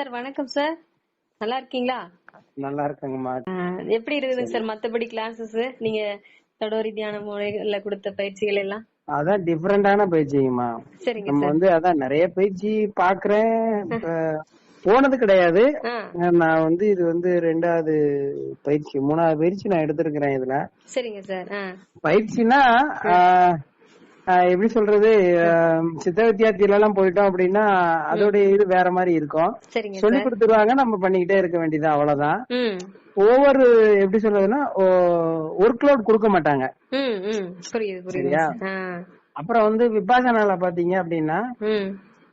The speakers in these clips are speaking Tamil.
சார் வணக்கம் சார். நல்லா இருக்கீங்களா? நல்லா இருக்கேங்கம்மா. எப்படி இருக்குதுங்க சார் மத்தபடி கிளாஸஸ் நீங்க தடோரி தியான முறைகள்ல கொடுத்த பயிற்சிகள் எல்லாம்? அதான் டிஃபரெண்டான பயிற்சிங்கம்மா. சரிங்க நம்ம வந்து அதான் நிறைய பயிற்சி பாக்குறேன் போனது கிடையாது. நான் வந்து இது வந்து ரெண்டாவது பயிற்சி மூணாவது பயிற்சி நான் எடுத்திருக்கிறேன் இதுல. சரிங்க சார். பயிற்சினா எப்படி சொல்றது சித்த வித்தியார்த்தியில எல்லாம் போயிட்டோம் அப்படின்னா அதோட இது வேற மாதிரி இருக்கும். சொல்லி கொடுத்துருவாங்க நம்ம பண்ணிக்கிட்டே இருக்க வேண்டியது அவ்வளவுதான். ஒவ்வொரு எப்படி சொல்றதுன்னா ஒர்க் லோட் கொடுக்க மாட்டாங்க. சரியா? அப்புறம் வந்து விபாசனால பாத்தீங்க அப்படின்னா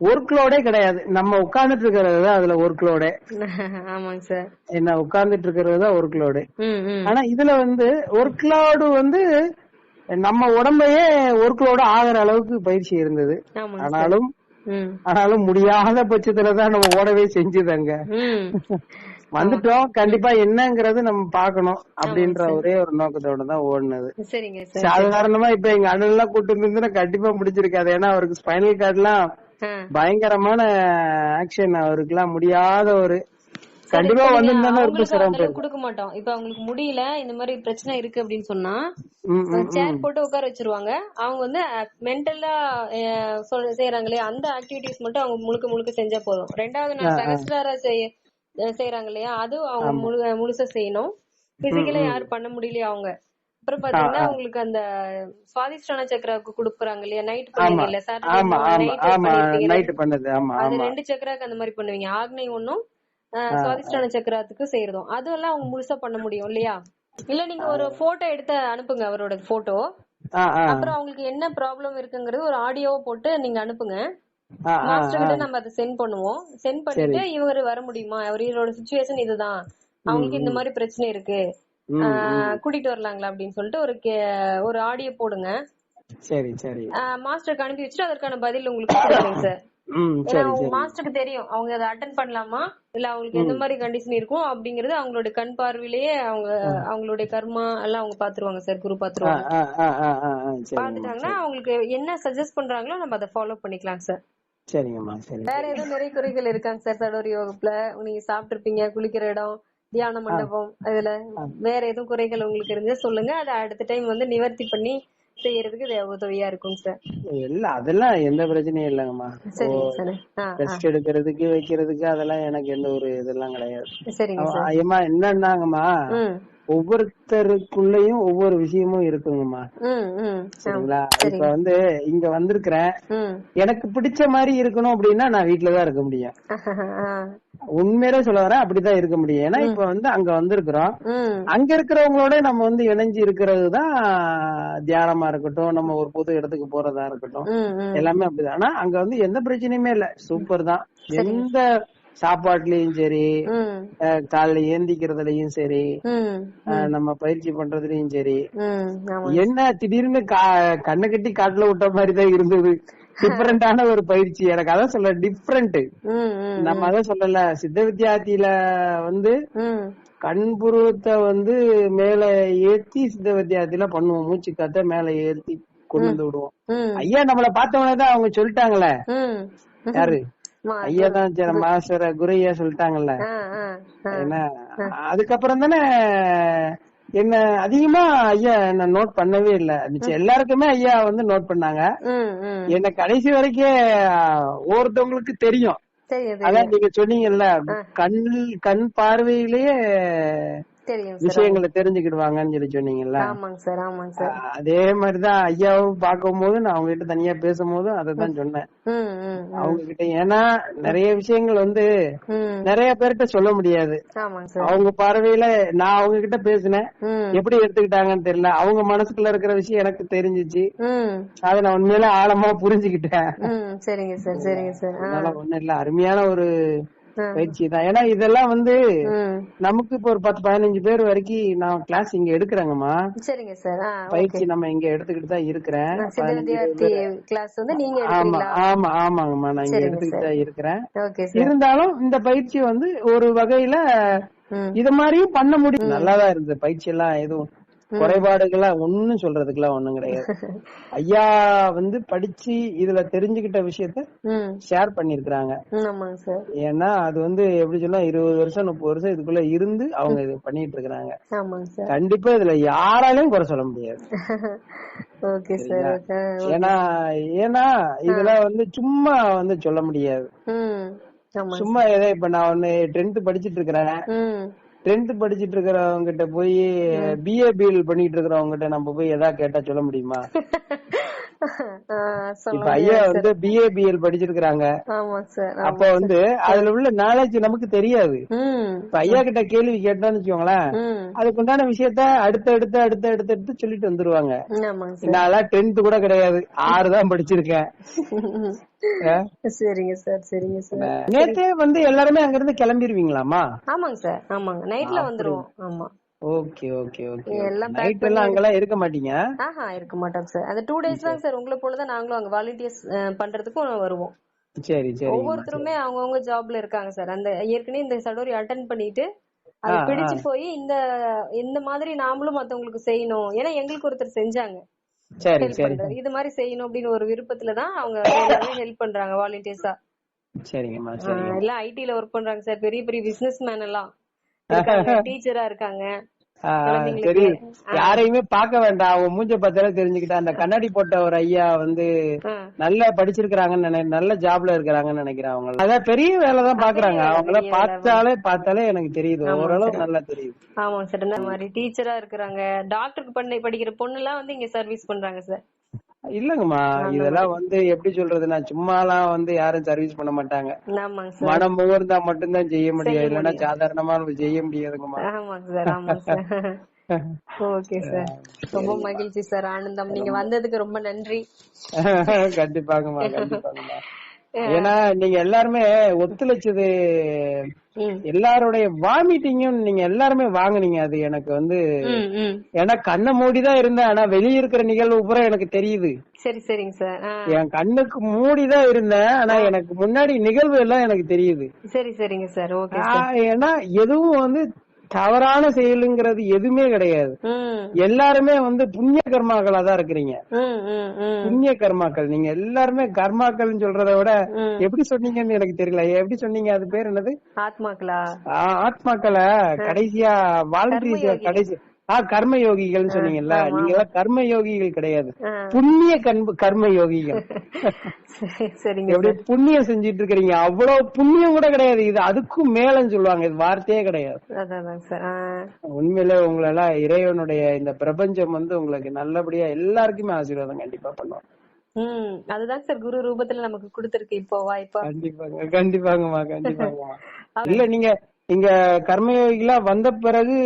ஒர்க் லோடே கிடையாது. நம்ம உட்கார்ந்துட்டு இருக்கிறது தான் அதுல ஒர்க் லோடே ஆமாங்க சார். என்ன உட்கார்ந்துட்டு இருக்கிறது தான் ஒர்க் லோடு ஆனா இதுல வந்து ஒர்க் லோடு வந்து நம்ம உடம்பையே ஒர்க் லோடு ஆகிற அளவுக்கு பயிற்சி இருந்தது. ஆனாலும் ஆனாலும் முடியாத பட்சத்துல தான் நம்ம ஓடவே செஞ்சுதாங்க. வந்துட்டோம். கண்டிப்பா என்னங்கறது நம்ம பாக்கணும் அப்படின்ற ஒரே ஒரு நோக்கத்தோட தான் ஓடுனது. சாதாரணமா இப்ப எங்க அண்ணன் எல்லாம் கூட்டு இருந்துன்னா கண்டிப்பா முடிச்சிருக்காது. ஏன்னா அவருக்கு ஸ்பைனல் கார்டுலாம் ஆ. பயங்கரமான ஆக்ஷன் அவருக்கு எல்லாம் முடியாத ஒரு கண்டிப்பா வந்திருந்தானே ரொம்ப சிரமம் கொடுக்க மாட்டோம். இப்ப அவங்களுக்கு முடியல இந்த மாதிரி பிரச்சனை இருக்கு அப்படின்னு சொன்னா சேர் போட்டு உட்கார வச்சிருவாங்க. அவங்க வந்து மென்டலா செய்யறாங்க இல்லையா அந்த ஆக்டிவிட்டிஸ் மட்டும் அவங்க முழுக்க முழுக்க செஞ்சா போதும். ரெண்டாவது நாள் சகஸ்டாரா செய்ய செய்யறாங்க இல்லையா அது அவங்க முழு முழுசா செய்யணும். பிசிக்கலா யாரும் பண்ண முடியலையா அவங்க. அப்புறம் பாத்தீங்கன்னா உங்களுக்கு அந்த சுவாதிஷ்டான சக்கராவுக்கு கொடுக்குறாங்க இல்லையா நைட் பண்ணுவீங்க இல்ல சாட்டர்டே நைட் பண்ணது ஆமா அது ரெண்டு சக்கராக்கு அந்த மாதிரி பண்ணுவீங்க. ஆக்னை ஒண்ணும் சுவாதிஷ்டான சக்கரத்துக்கு செய்யறதும் அதெல்லாம் அவங்க முழுசா பண்ண முடியும் இல்லையா? இல்ல நீங்க ஒரு போட்டோ எடுத்து அனுப்புங்க அவரோட போட்டோ அப்புறம் அவங்களுக்கு என்ன ப்ராப்ளம் இருக்குங்கிறது ஒரு ஆடியோவை போட்டு நீங்க அனுப்புங்க. மாஸ்டர் கிட்ட நம்ம அதை சென்ட் பண்ணுவோம். சென்ட் பண்ணிட்டு இவரு வர முடியுமா? அவரோட சுச்சுவேஷன் இதுதான். அவங்களுக்கு இந்த மாதிரி பிரச்சனை இருக்கு. கூட்டிட்டு வரலாங்களா அப்படின்னு சொல்லிட்டு ஒரு ஒரு ஆடியோ போடுங்க. சரி சரி. மாஸ்டருக்கு அனுப்பி வச்சுட்டு அதற்கான பதில் உங்களுக்கு கொடுக்குறேங்க சார். மாஸ்டருக்கு தெரியும். அவங்க அதை அட்டன் பண்ணலாமா? இல்ல அவங்களுக்கு எந்த மாதிரி கண்டிஷன் இருக்கும் அப்படிங்கறது அவங்களோட கண் பார்வையிலேயே அவங்க அவங்களுடைய கர்மா எல்லாம் அவங்க பாத்துருவாங்க சார் குரு பாத்துருவாங்க பாத்துட்டாங்கன்னா அவங்களுக்கு என்ன சஜஸ்ட் பண்றாங்களோ நம்ம அதை ஃபாலோ பண்ணிக்கலாம் சார். சரிங்கம்மா சரி வேற எதுவும் நிறைய குறைகள் இருக்காங்க சார் சடோரி யோகத்துல நீங்க சாப்பிட்டிருப்பீங்க குளிக்கிற இடம் தியான மண்டபம் அதுல வேற எதுவும் குறைகள் உங்களுக்கு இருந்தா சொல்லுங்க. அதை அடுத்த டைம் வந்து நிவர்த்தி பண்ணி செய்யறதுக்கு உதவியா இருக்கும் சார் இல்ல அதெல்லாம் எந்த பிரச்சனையும் இல்லைங்கம்மா. ரெஸ்ட் எடுக்கிறதுக்கு வைக்கிறதுக்கு அதெல்லாம் எனக்கு எந்த ஒரு இதெல்லாம் கிடையாது. என்னன்னாங்கம்மா ஒவ்வொருத்தருக்குள்ளயும் ஒவ்வொரு விஷயமும் இருக்குங்கம்மா. சரிங்களா? இப்ப வந்து இங்க வந்திருக்கிறேன். எனக்கு பிடிச்ச மாதிரி இருக்கணும் அப்படின்னா நான் வீட்டுலதான் இருக்க முடியும். உண்மையிலே சொல்ல வரேன் அப்படிதான் இருக்க முடியும். ஏன்னா இப்ப வந்து அங்க வந்திருக்கிறோம். அங்க இருக்கிறவங்களோட நம்ம வந்து இணைஞ்சு இருக்கிறது தான் தியானமா இருக்கட்டும் நம்ம ஒரு புது இடத்துக்கு போறதா இருக்கட்டும். எல்லாமே அப்படிதான். ஆனா அங்க வந்து எந்த பிரச்சனையுமே இல்ல. சூப்பர் தான். எந்த சாப்பாட்டுலயும் சரி காலைல ஏந்திக்கிறதுலயும் சரி நம்ம பயிற்சி பண்றதுலயும் சரி. என்ன திடீர்னு கண்ணை கட்டி காட்டுல விட்ட மாதிரி தான் இருந்தது. டிஃபரெண்டான ஒரு பயிற்சி. எனக்கு அதான் சொல்ல டிஃப்ரெண்ட் நம்ம அதான் சொல்லல சித்த வித்தியார்த்தியில வந்து ம். கண்புருவத்தை வந்து மேல ஏத்தி சித்த வித்தியார்த்தியில பண்ணுவோம். மூச்சு காத்த மேல ஏத்தி கொண்டு வந்து விடுவோம். ஐயா நம்மள பார்த்தவனே தான் அவங்க சொல்லிட்டாங்களே. யாரு? ஐயா தான் மாஸ்டர் குருய்யா சொல்லிட்டாங்கல்ல. என்ன அதுக்கப்புறம் தானே என்ன அதிகமா ஐயா என்ன நோட் பண்ணவே இல்ல. மிச்சம் எல்லாருக்குமே ஐயா வந்து நோட் பண்ணாங்க. என்ன கடைசி வரைக்கும் ஒவ்வொருத்தவங்களுக்கு தெரியும். அதான் நீங்க சொன்னீங்கல்ல கண் கண் பார்வையிலேயே விஷயங்களை தெரிஞ்சுக்கிடுவாங்கன்னு சொல்லி சொன்னீங்கல்ல? அதே மாதிரிதான் ஐயாவும் பார்க்கும் போது நான் அவங்க கிட்ட தனியா பேசும்போது அதை தான் சொன்னேன். அவங்க கிட்ட ஏன்னா நிறைய விஷயங்கள் வந்து நிறைய பேர்கிட்ட சொல்ல முடியாது. அவங்க பார்வையில நான் அவங்க கிட்ட பேசினேன் எப்படி எடுத்துக்கிட்டாங்கன்னு தெரியல. அவங்க மனசுக்குள்ள இருக்கிற விஷயம் எனக்கு தெரிஞ்சிச்சு. அதை நான் உண்மையில ஆழமா புரிஞ்சுக்கிட்டேன். சரிங்க சார் சரிங்க சார். ஒண்ணும் இல்ல. அருமையான ஒரு. பயிற்சி தான் ஏன்னா இதெல்லாம் வந்து நமக்கு இப்ப ஒரு பத்து பதினஞ்சு பேர் வரைக்கும் நான் கிளாஸ் இங்க எடுக்கிறேங்கம்மா. சரிங்க சார். பயிற்சி நம்ம இங்க எடுத்துக்கிட்டு தான் இருக்கிறேன். கிளாஸ் வந்து நீங்க ஆமா ஆமா ஆமாங்கம்மா. நான் இங்க எடுத்துக்கிட்டு தான் இருக்கிறேன். இருந்தாலும் இந்த பயிற்சி வந்து ஒரு வகையில இது மாதிரியும் பண்ண முடியும். நல்லாதான் இருந்தது. பயிற்சி எல்லாம் எதுவும் குறைபாடுகள்லாம் ஒண்ணும் சொல்றதுக்குலாம் ஒண்ணும் கிடையாது. ஐயா வந்து படிச்சு இதுல தெரிஞ்சுக்கிட்ட விஷயத்த ஷேர் பண்ணிருக்காங்க சார். ஏன்னா அது வந்து எப்படி சொன்னா இருபது வருஷம் முப்பது வருஷம் இதுக்குள்ள இருந்து அவங்க இது பண்ணிட்டு இருக்காங்க கண்டிப்பா இதுல யாராலையும் குறை சொல்ல முடியாது. ஏன்னா ஏன்னா இதுல வந்து சும்மா வந்து சொல்ல முடியாது. சும்மா ஏதோ இப்ப நான் ஒண்ணு டென்த் படிச்சிட்டு இருக்கிறேன். டென்த் படிச்சிட்டு இருக்கிறவங்க கிட்ட போய் பிஏ பிஎல் பண்ணிட்டு இருக்கிறவங்க கிட்ட நம்ம போய் எதா கேட்டா சொல்ல முடியுமா? இப்ப ஐயா வந்து பிஏ பிஎல் படிச்சிருக்காங்க அப்ப வந்து அதுல உள்ள நாலேஜ் நமக்கு தெரியாது. இப்ப ஐயா கிட்ட கேள்வி கேட்டோம்னு வச்சுக்கோங்களேன் ம். அதுக்கு உண்டான விஷயத்த அடுத்து அடுத்து அடுத்து அடுத்து எடுத்து சொல்லிட்டு வந்துருவாங்க. நான் டென்த் கூட கிடையாது. ஆறு தான் படிச்சிருக்கேன். சரிங்க சார் சரிங்க சார். நேத்தே வந்து எல்லாருமே அங்க இருந்து கிளம்பிருவீங்களாமா ஆமாங்க சார் ஆமாங்க. நைட்ல வந்துருவோம். ஆமா. ஓகே ஓகே ஓகே எல்லாம் நைட் எல்லாம் அங்கெல்லாம் இருக்க மாட்டீங்க? ஆஹா இருக்க மாட்டோம் சார். அந்த டூ டேஸ் தான் சார். உங்களை போலதான் நாங்களும் அங்க வாலண்டியர்ஸ் பண்றதுக்கும் வருவோம். சரி சரி ஒவ்வொருத்தருமே அவங்கவங்க ஜாப்ல இருக்காங்க சார். அந்த ஏற்கனவே இந்த சடோரி அட்டன் பண்ணிட்டு அது பிடிச்சு போய் இந்த இந்த மாதிரி நாமளும் மத்தவங்களுக்கு செய்யணும். ஏன்னா எங்களுக்கு ஒருத்தர் செஞ்சாங்க. ஹெல்ப் சரி. பண்றாரு இது மாதிரி செய்யணும் அப்படின்னு ஒரு விருப்பத்துல தான் அவங்க ஹெல்ப் பண்றாங்க வாலண்டியர்ஸா சரிங்கம்மா சரி எல்லாம் ஐடில ஒர்க் பண்றாங்க சார். பெரிய பெரிய பிசினஸ் மேன் எல்லாம் டீச்சரா இருக்காங்க. சரி. யாரையுமே பார்க்க வேண்டாம். அவங்க மூஞ்ச பார்த்தாலே தெரிஞ்சுக்கிட்டா அந்த கண்ணாடி போட்ட ஒரு ஐயா வந்து. நல்லா படிச்சிருக்காங்கன்னு நினை நல்ல ஜாப்ல இருக்கிறாங்கன்னு நினைக்கிறேன் அவங்க அதான் பெரிய வேலை தான் பாக்குறாங்க அவங்கள பார்த்தாலே பார்த்தாலே எனக்கு தெரியுது. ஓரளவு நல்லா தெரியுது. ஆமா சார். இந்த மாதிரி டீச்சரா இருக்கிறாங்க. டாக்டருக்கு பண்ண படிக்கிற பொண்ணு எல்லாம் வந்து இங்க சர்வீஸ் பண்றாங்க சார் இல்லங்கம்மா இதெல்லாம் வந்து எப்படி சொல்றது நான் சும்மாலாம் வந்து யாரும் சர்வீஸ் பண்ண மாட்டாங்க. மனம் முகர்ந்தா மட்டும்தான் செய்ய முடியும். இல்லைன்னா சாதாரணமா செய்ய முடியாதுங்கம்மா. Okay sir. ரொம்ப மகிழ்ச்சி சார் ஆனந்தம். நீங்க வந்ததுக்கு ரொம்ப நன்றி. கண்டிப்பாங்கம்மா கண்டிப்பாங்கம்மா. ஏன்னா நீங்க எல்லாருமே ஒத்துழைச்சது. எல்லாருடைய வாமிட்டிங்கும் நீங்க எல்லாருமே வாங்குனீங்க. அது எனக்கு வந்து. ஏன்னா கண்ணை மூடிதான் இருந்தேன். ஆனா வெளிய இருக்கிற நிகழ்வு பூரா எனக்கு தெரியுது. சரி சரிங்க சார். என் கண்ணுக்கு மூடிதான் இருந்தேன். ஆனா எனக்கு முன்னாடி நிகழ்வு எல்லாம் எனக்கு தெரியுது. சரி சரிங்க சார். ஓகே ஏன்னா எதுவும் வந்து தவறான செயலுங்கிறது எதுவுமே கிடையாது. எல்லாருமே வந்து புண்ணிய கர்மாக்களா தான் இருக்கிறீங்க. புண்ணிய கர்மாக்கள். நீங்க எல்லாருமே கர்மாக்கள்னு சொல்றத விட. எப்படி சொன்னீங்கன்னு எனக்கு தெரியல. எப்படி சொன்னீங்க? அது பேர் என்னது? ஆத்மாக்களா? ஆத்மாக்களை கடைசியா வாலண்டரிஸ் கடைசி ஆ கர்ம யோகிகள்னு சொன்னீங்கல்ல நீங்க எல்லாம் கர்ம யோகிகள் கிடையாது. புண்ணிய கண்பு கர்ம யோகிகள் சரி, சரிங்க எப்படி புண்ணியம் செஞ்சிட்டு இருக்கிறீங்க அவ்வளவு புண்ணியம் கூட கிடையாது. இது அதுக்கும் மேலன்னு சொல்லுவாங்க. இது வார்த்தையே கிடையாது. உண்மையிலே உங்களை எல்லாம் இறைவனுடைய இந்த பிரபஞ்சம் வந்து உங்களுக்கு நல்லபடியா எல்லாருக்குமே ஆசீர்வாதம் கண்டிப்பா பண்ணுவோம். ம் அதுதான் சார் குரு ரூபத்துல நமக்கு கொடுத்திருக்கு. இப்போ வாய்ப்பா கண்டிப்பாங்க கண்டிப்பாங்கம்மா கண்டிப்பாங்கம்மா. இல்ல நீங்க இங்க கர்மயோகிகளா வந்த பிறகு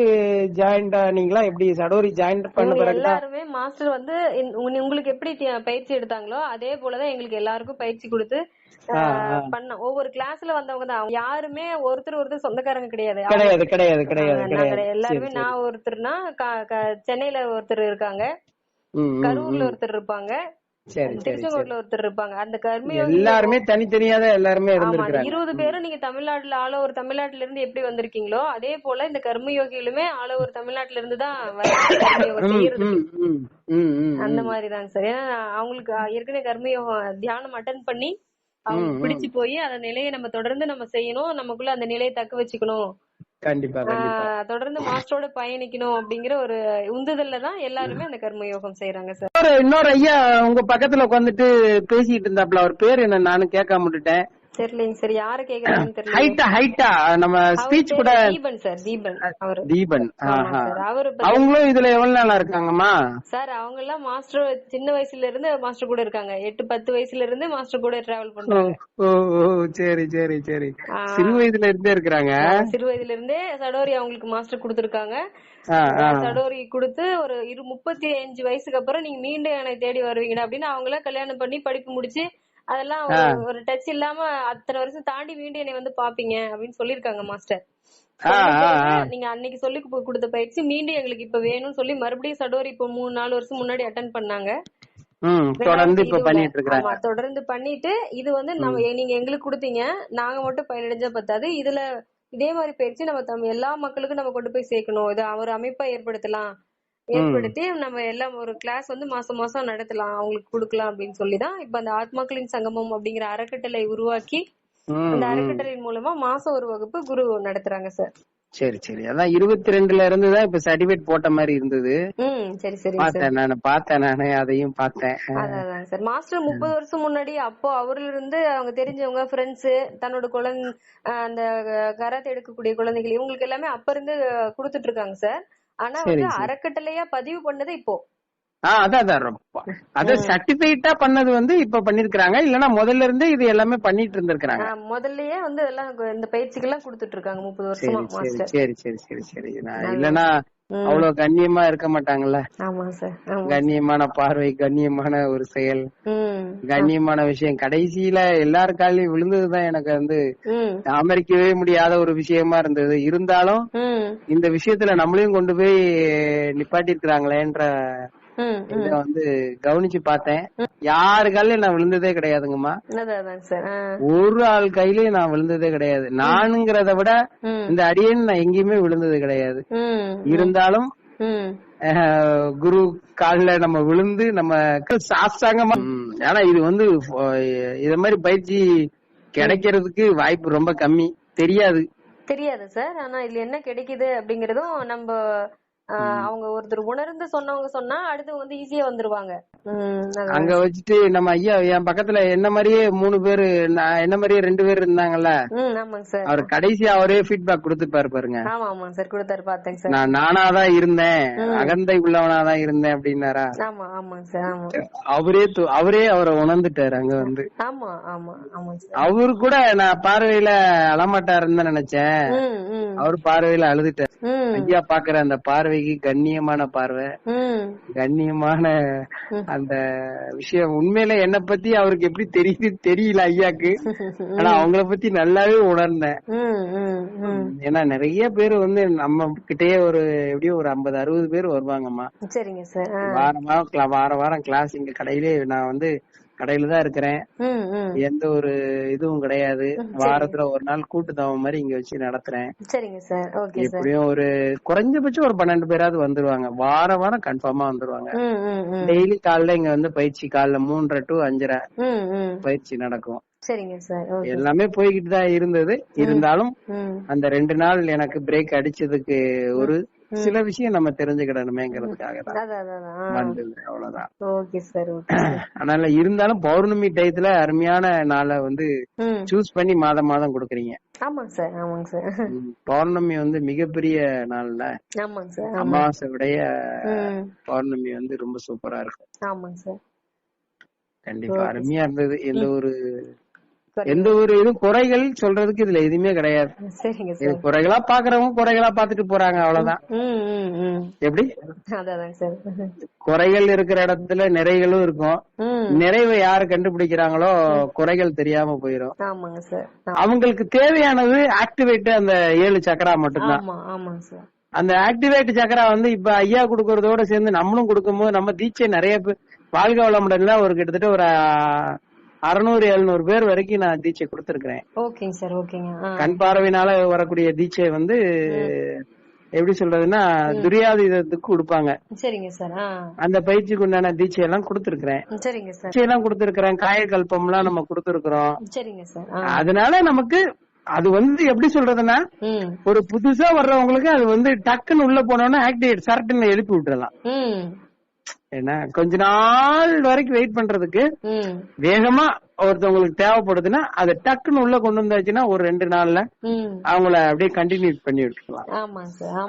ஜாயின்ட் ஆனீங்களா? எப்படி சடோரி ஜாயின் பண்ண பிறகு எல்லாருமே மாஸ்டர் வந்து உங்களுக்கு எப்படி பயிற்சி எடுத்தாங்களோ அதே போலதான் எங்களுக்கு எல்லாருக்கும் பயிற்சி கொடுத்து பண்ண ஒவ்வொரு கிளாஸ்ல வந்தவங்க தான். யாருமே ஒருத்தர் ஒருத்தர் சொந்தக்காரங்க கிடையாது. கிடையாது கிடையாது கிடையாது எல்லாருமே நான் ஒருத்தர்னா சென்னையில ஒருத்தர் இருக்காங்க. கரூர்ல ஒருத்தர் இருப்பாங்க. திருச்செங்கோட்ல ஒருத்தர் இருப்பாங்க. அந்த கர்மயோகி எல்லாருமே தனித்தனியா தான் எல்லாருமே இருந்திருக்காங்க இருபது பேரும் நீங்க தமிழ்நாட்டுல ஓவர் தமிழ்நாட்டுல இருந்து எப்படி வந்திருக்கீங்களோ அதே போல இந்த கர்மயோகிகளுமே ஆல் ஓவர் தமிழ்நாட்டுல இருந்து தான் அந்த மாதிரிதாங்க சார். ஏன்னா அவங்களுக்கு ஏற்கனவே கர்மயோகம் தியானம் அட்டன் பண்ணி அவங்களுக்கு பிடிச்சு போய் அந்த நிலையை நம்ம தொடர்ந்து நம்ம செய்யணும். நமக்குள்ள அந்த நிலையை தக்க வச்சுக்கணும். தொடர்ந்து மாஸ்டரோட பயணிக்கணும் அப்படிங்கிற ஒரு உந்துதல்ல தான் எல்லாருமே அந்த கர்மயோகம் செய்யறாங்க சார். இன்னொரு இன்னொரு ஐயா உங்க பக்கத்துல உட்காந்துட்டு பேசிட்டு இருந்தாப்ல அவர் பேர் என்ன? நானும் கேட்காம விட்டுட்டேன். தெரியலைங்க சார். யாரு கேக்குறாங்கன்னு தெரியல. ஹைட்டா ஹைட்டா நம்ம ஸ்பீச் கூட தீபன் சார் தீபன் அவரு. தீபன். அவங்களும் இதுல எவ்வளவு நாளா இருக்காங்கம்மா? சார் அவங்க எல்லாம் மாஸ்டர் சின்ன வயசுல இருந்து மாஸ்டர் கூட இருக்காங்க. எட்டு பத்து வயசுல இருந்து மாஸ்டர் கூட டிராவல் பண்றாங்க. ஓ சரி சரி சரி. சிறு வயதுல இருந்தே இருக்கிறாங்க. சிறு வயதுல இருந்தே சடோரி அவங்களுக்கு மாஸ்டர் கொடுத்திருக்காங்க. சடோரி கொடுத்து ஒரு இரு முப்பத்தி அஞ்சு வயசுக்கு அப்புறம் நீங்க மீண்டும் என்னை தேடி வருவீங்கடா அப்படின்னு அவங்கள கல்யாணம் பண்ணி படிப்பு முடிச்சு அதெல்லாம் ஒரு- டச் இல்லாம அத்தனை வருஷம் தாண்டி மீண்டும் என்னை வந்து பாப்பீங்க அப்படின்னு சொல்லிருக்காங்க மாஸ்டர். நீங்க அன்னைக்கு சொல்லி கொடுத்த பயிற்சி மீண்டும் எங்களுக்கு இப்ப வேணும்னு சொல்லி மறுபடியும் சடோரி இப்ப மூணு நாலு வருஷம் முன்னாடி அட்டன் பண்ணாங்க. தொடர்ந்து தொடர்ந்து பண்ணிட்டு இது வந்து நம்ம நீங்க எங்களுக்கு கொடுத்தீங்க. நாங்க மட்டும் பயனடைஞ்சா பத்தாது. இதுல இதே மாதிரி பயிற்சி நம்ம தம் எல்லா மக்களுக்கும் நம்ம கொண்டு போய் சேர்க்கணும். இது ஒரு அமைப்பா ஏற்படுத்தலாம். ஏற்படுத்தி நம்ம எல்லாம் ஒரு கிளாஸ் வந்து மாசம் மாசம் நடத்தலாம். அவங்களுக்கு கொடுக்கலாம் அப்படின்னு சொல்லிதான் இப்ப அந்த ஆத்மாக்களின் சங்கமம் அப்படிங்கிற அறக்கட்டளை உருவாக்கி அந்த. அறக்கட்டளையின் மூலமா மாசம் ஒரு வகுப்பு குரு நடத்துறாங்க சார் சரி சரி. அதான் இருபத்தி ரெண்டுல இருந்து தான் இப்ப சர்டிபிகேட் போட்ட மாதிரி இருந்தது. சரி சார் பார்த்தேன் நானு பார்த்தேன் நானு அதையும் பார்த்தேன். அதான் சார் மாஸ்டர் முப்பது வருஷம் முன்னாடி அப்போ அவர்ல இருந்து அவங்க தெரிஞ்சவங்க ஃப்ரெண்ட்ஸ் தன்னோட குழந்தை அந்த கராத்தே எடுக்கக்கூடிய குழந்தைகள் இவங்களுக்கு எல்லாமே அப்ப இருந்து கொடுத்துட்டு இருக்காங்க சார் ஆனா வந்து. அறக்கட்டளையா பதிவு பண்ணது இப்போ. அத சர்டிபிகேட்டா பண்ணது வந்து இப்ப பண்ணிருக்காங்க இல்லனா முதல்ல இருந்தே இது எல்லாமே பண்ணிட்டு இருந்திருக்காங்க முதல்லயே வந்து எல்லாம் இந்த பயிற்சிகள் எல்லாம் கொடுத்துட்டு இருக்காங்க முப்பது சரி வருஷமா சரி சரி சரி சரி. இல்லனா அவ்வளவு கண்ணியமா இருக்க மாட்டாங்கல்ல? கண்ணியமான பார்வை கண்ணியமான ஒரு செயல். கண்ணியமான விஷயம். கடைசியில எல்லார் காலையும் விழுந்ததுதான் எனக்கு வந்து அமெரிக்கவே முடியாத ஒரு விஷயமா இருந்தது. இருந்தாலும் இந்த விஷயத்துல நம்மளையும் கொண்டு போய் நிப்பாட்டி இருக்கிறாங்களேன்ற இத வந்து கவனிச்சு பார்த்தேன். யாரு காலையும் நான் விழுந்ததே கிடையாதுங்கம்மா. ஒரு ஆள் கையிலயும் நான் விழுந்ததே கிடையாது. நானுங்கிறத விட இந்த அடியேன் நான் எங்கேயுமே விழுந்தது கிடையாது. இருந்தாலும் குரு கால்ல நம்ம விழுந்து நம்ம சாஸ்தாங்கமா ஆனா இது வந்து இத மாதிரி பயிற்சி கிடைக்கிறதுக்கு வாய்ப்பு ரொம்ப கம்மி. தெரியாது. தெரியாது சார். ஆனா இதுல என்ன கிடைக்குது அப்படிங்கறதும் நம்ம அவங்க ஒருத்தர் உணர்ந்து சொன்னவங்க சொன்னா அடுத்து வந்து ஈஸியா வந்துருவாங்க. அங்க வச்சுட்டு நம்ம ஐயா என் பக்கத்துல என்ன மாதிரியே மூணு பேரு நான் என்ன மாதிரியே ரெண்டு பேர் இருந்தாங்கல்ல? அவர் கடைசி அவரே ஃபீட்பேக் கொடுத்துப்பாரு பாருங்க. ஆமா ஆமாங்க சார் கொடுத்தாரு பாத்தேங்க சார். நான் நானாதான் இருந்தேன். அகந்தை உள்ளவனாதான் இருந்தேன் அப்படின்னாரா? ஆமா ஆமாங்க சார் ஆமா. அவரே அவரே அவரை உணர்ந்துட்டாரு அங்க வந்து. ஆமா ஆமா சார். அவரு கூட நான் பார்வையில அழமாட்டாருன்னு தான் நினைச்சேன். அவர் பார்வையில அழுதுட்டாரு. ஐயா பாக்குற அந்த பார்வைக்கு கண்ணியமான பார்வை. கண்ணியமான அந்த விஷயம். உண்மையில என்ன பத்தி அவருக்கு எப்படி தெரியுது தெரியல ஐயாக்கு. ஆனா அவங்கள பத்தி நல்லாவே உணர்ந்தேன். ஏன்னா நிறைய பேர் வந்து நம்ம கிட்டயே ஒரு எப்படியும் ஒரு ஐம்பது அறுபது பேர் வருவாங்கம்மா. சரிங்க சார். வாரம் வாரம் வார வாரம் கிளாஸ் இங்க கடையிலே நான் வந்து கடையில தான் இருக்கிறேன். எந்த ஒரு இதுவும் கிடையாது. வாரத்துல ஒரு நாள் கூட்டு தவம் மாதிரி இங்க வச்சு நடத்துறேன். சரிங்க சார். Okay sir. எப்படியும் ஒரு குறைஞ்சபட்சம் ஒரு பன்னெண்டு பேராவது வந்துருவாங்க. வார வாரம் கன்ஃபார்மா வந்துருவாங்க. டெய்லி காலைல இங்க வந்து பயிற்சி காலைல மூன்றரை டு அஞ்சரை பயிற்சி நடக்கும். சரிங்க சார். எல்லாமே போய்கிட்டு தான் இருந்தது. இருந்தாலும் அந்த ரெண்டு நாள் எனக்கு பிரேக் அடிச்சதுக்கு ஒரு சில விஷயம் நம்ம தெரிஞ்சுக்கிடணுமேங்கிறதுக்காக தான் அவ்வளவுதான். அதனால இருந்தாலும் பௌர்ணமி டயத்துல அருமையான நாளை வந்து சூஸ் பண்ணி மாதம் மாதம் கொடுக்குறீங்க. ஆமாங்க சார் ஆமாங்க சார். பௌர்ணமி வந்து மிகப்பெரிய நாள்ல ஆமாங்க சார் அமாவாசை விடைய பௌர்ணமி வந்து ரொம்ப சூப்பரா இருக்கும். ஆமாங்க சார். கண்டிப்பா அருமையா இருந்தது. எந்த ஒரு. எந்த ஒரு இதுவும் குறைகள் சொல்றதுக்கு இதுல எதுவுமே கிடையாது. சரிங்க இது குறைகளா பாக்குறவங்க குறைகளா பாத்துட்டு போறாங்க அவ்வளவுதான். எப்படி? குறைகள் இருக்கிற இடத்துல நிறைகளும் இருக்கும். நிறைவை யாரு கண்டுபிடிக்கிறாங்களோ குறைகள் தெரியாம போயிரும். அவங்களுக்கு தேவையானது ஆக்டிவேட் அந்த ஏழு சக்கரா மட்டும்தான். அந்த ஆக்டிவேட் சக்கரா வந்து இப்ப ஐயா கொடுக்கறதோட சேர்ந்து நம்மளும் கொடுக்கும்போது நம்ம தீட்சை நிறைய பேர் வாழ்க வளமுடன்ல ஒரு கிட்டத்தட்ட ஒரு அறுநூறு எழுநூறு பேர் வரைக்கும் நான் தீட்சை கொடுத்திருக்கிறேன். ஓகேங்க சார் ஓகேங்க கண் பார்வையினால வரக்கூடிய தீட்சை வந்து எப்படி சொல்றதுன்னா துரியாதீதத்துக்கு கொடுப்பாங்க. சரிங்க சார் அந்த பயிற்சிக்கு உண்டான தீட்சை எல்லாம் கொடுத்திருக்கிறேன். சரிங்க சார் தீட்சை எல்லாம் கொடுத்திருக்கிறேன். காயக்கல்பம் எல்லாம் நம்ம கொடுத்திருக்கிறோம். சரிங்க சார் அதனால நமக்கு அது வந்து எப்படி சொல்றதுன்னா ஒரு புதுசா வர்றவங்களுக்கு அது வந்து டக்குன்னு உள்ள போனோம்னா ஆக்டிவேட் சரட்டுன்னு எழுப்பி விட்டுறலாம். ம் ஏன்னா கொஞ்ச நாள் வரைக்கும் வெயிட் பண்றதுக்கு வேகமா ஒருத்தவங்களுக்கு தேவைப்படுதுன்னா அதை டக்குன்னு உள்ள கொண்டு வந்தாச்சுன்னா ஒரு ரெண்டு நாள்ல அவங்கள அப்படியே கண்டினியூ பண்ணி ஆமா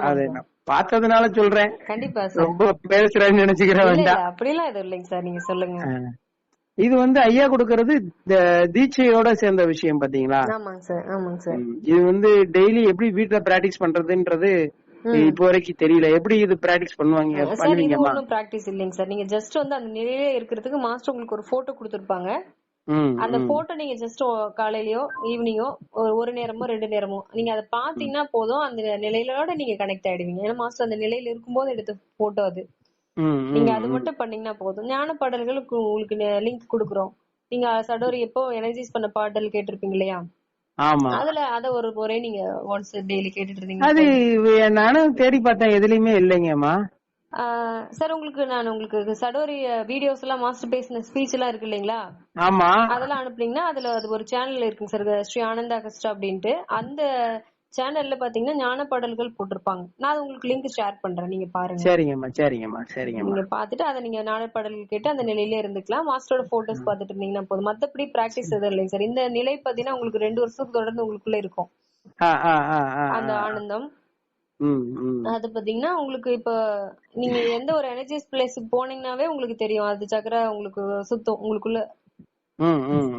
அது பார்த்ததுனால சொல்றேன். கண்டிப்பா சார். ரொம்ப பேசுறேன்னு நினைச்சுக்கிறேன் வேண்டாம். அப்படிலாம் எதுவும் இல்லைங்க சார் நீங்க சொல்லுங்க. இது வந்து ஐயா கொடுக்கறது தீட்சையோட சேர்ந்த விஷயம் பாத்தீங்களா. இது வந்து டெய்லி எப்படி வீட்ல பிராக்டிஸ் பண்றதுன்றது இப்போ வரைக்கும் தெரியல. எப்படி இது பிராக்டிஸ் பண்ணுவாங்க? பண்ணுவீங்கம்மா பிராக்டிஸ் இல்லைங்க சார். நீங்க ஜஸ்ட் வந்து அந்த நிலையிலே இருக்கிறதுக்கு மாஸ்டர் உங்களுக்கு ஒரு போட்டோ கொடுத்துருப்பாங்க. அந்த போட்டோ நீங்க ஜஸ்ட் காலையிலயோ ஈவினிங்கோ ஒரு நேரமோ ரெண்டு நேரமோ நீங்க அதை பாத்தீங்கன்னா போதும். அந்த நிலையிலோட நீங்க கனெக்ட் ஆயிடுவீங்க. ஏன்னா மாஸ்டர் அந்த நிலையில இருக்கும்போது எடுத்த போட்டோ அது. நீங்க அது மட்டும் பண்ணீங்கன்னா போதும். ஞான பாடல்களுக்கு உங்களுக்கு லிங்க் கொடுக்குறோம். நீங்க சடோரி எப்போ எனர்ஜைஸ் பண்ண பாடல் கேட்டிருப்பீங்க இல்லையா? அதுல அத ஒரு முறை நீங்க ஒன்ஸ் டெய்லி கேட்டுட்டு இருந்தீங்க அது நானும் தேடி பார்த்தேன் எதுலயுமே இல்லைங்கம்மா. சார் உங்களுக்கு நான் உங்களுக்கு சடோரி வீடியோஸ் எல்லாம் மாஸ்டர் பேசின ஸ்பீச் எல்லாம் இருக்கு இல்லைங்களா? ஆமா. அதெல்லாம் அனுப்புனீங்கன்னா அதுல அது ஒரு சேனல் இருக்குங்க சார் ஸ்ரீ ஆனந்தா கஸ்டா அப்படின்ட்டு. அந்த சேனல்ல பாத்தீங்கன்னா ஞான பாடல்கள் போட்டிருப்பாங்க. நான் அது உங்களுக்கு லிங்க் ஷேர் பண்றேன். நீங்க பாருங்க. சரிங்கம்மா சரிங்கம்மா சரிங்கம்மா. நீங்க பாத்துட்டு அதை நீங்க ஞான பாடல்கள் கேட்டு அந்த நிலையிலே இருந்துக்கலாம். மாஸ்டரோட போட்டோஸ் பாத்துட்டு இருந்தீங்கன்னா போதும். மத்தபடி பிராக்டிஸ் எதுவும் இல்லைங்க சார் இந்த நிலை பாத்தீங்கன்னா உங்களுக்கு ரெண்டு வருஷத்துக்கு தொடர்ந்து உங்களுக்குள்ள இருக்கும். அந்த ஆனந்தம். அது பாத்தீங்கன்னா உங்களுக்கு இப்ப நீங்க எந்த ஒரு எனர்ஜிஸ் பிளேஸுக்கு போனீங்கன்னாவே உங்களுக்கு தெரியும். அது சக்கர உங்களுக்கு சுத்தம் உங்களுக்குள்ள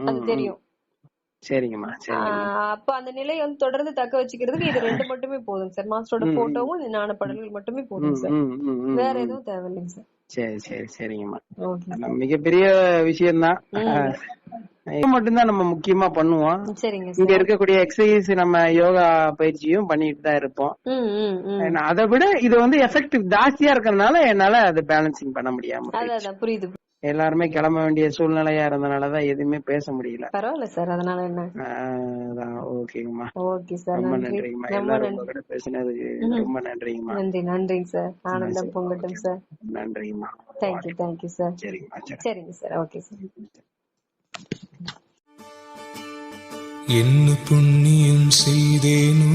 அது. தெரியும். சரிங்கம்மா அப்ப அந்த நிலையை வந்து தொடர்ந்து தக்க வச்சுக்கிறதுக்கு இது ரெண்டு மட்டுமே போதும் சார். மாஸ்டரோட போட்டோவும் இந்த ஞான பாடல்கள் மட்டுமே போதும் சார். வேற. எதுவும் தேவையில்லைங்க சார். சரி சரி சரிங்கம்மா. மிகப்பெரிய விஷயம்தான். இது மட்டும்தான் நம்ம முக்கியமா பண்ணுவோம். இங்க இருக்கக்கூடிய எக்ஸசைஸ் நம்ம யோகா பயிற்சியும் பண்ணிட்டு தான் இருப்போம். அதை விட இது வந்து எஃபெக்டிவ் ஜாஸ்தியா இருக்கறதுனால என்னால அது பேலன்சிங் பண்ண முடியாம புரியுது. எல்லாருமே கிளம்ப வேண்டிய சூழ்நிலையா இருந்தனாலதான் எதுவுமே பேச முடியல. பரவாயில்ல சார் அதனால என்ன? ஆஹ் அதான் ஓகேங்கம்மா. ஓகே சார் ரொம்ப நன்றி. நன்றிங்கம்மா. ரொம்ப எல்லாரும் உங்ககிட்ட பேசினதுக்கு ரொம்ப நன்றிங்கம்மா. நன்றி நன்றிங்க சார். ஆனந்தம் பொங்கட்டும் சார். நன்றிங்கம்மா. தேங்க்யூ தேங்க்யூ சார் சரிங்கம்மா சரி. சரிங்க சார் ஓகே சார். என்ன புண்ணியம் செய்தேனோ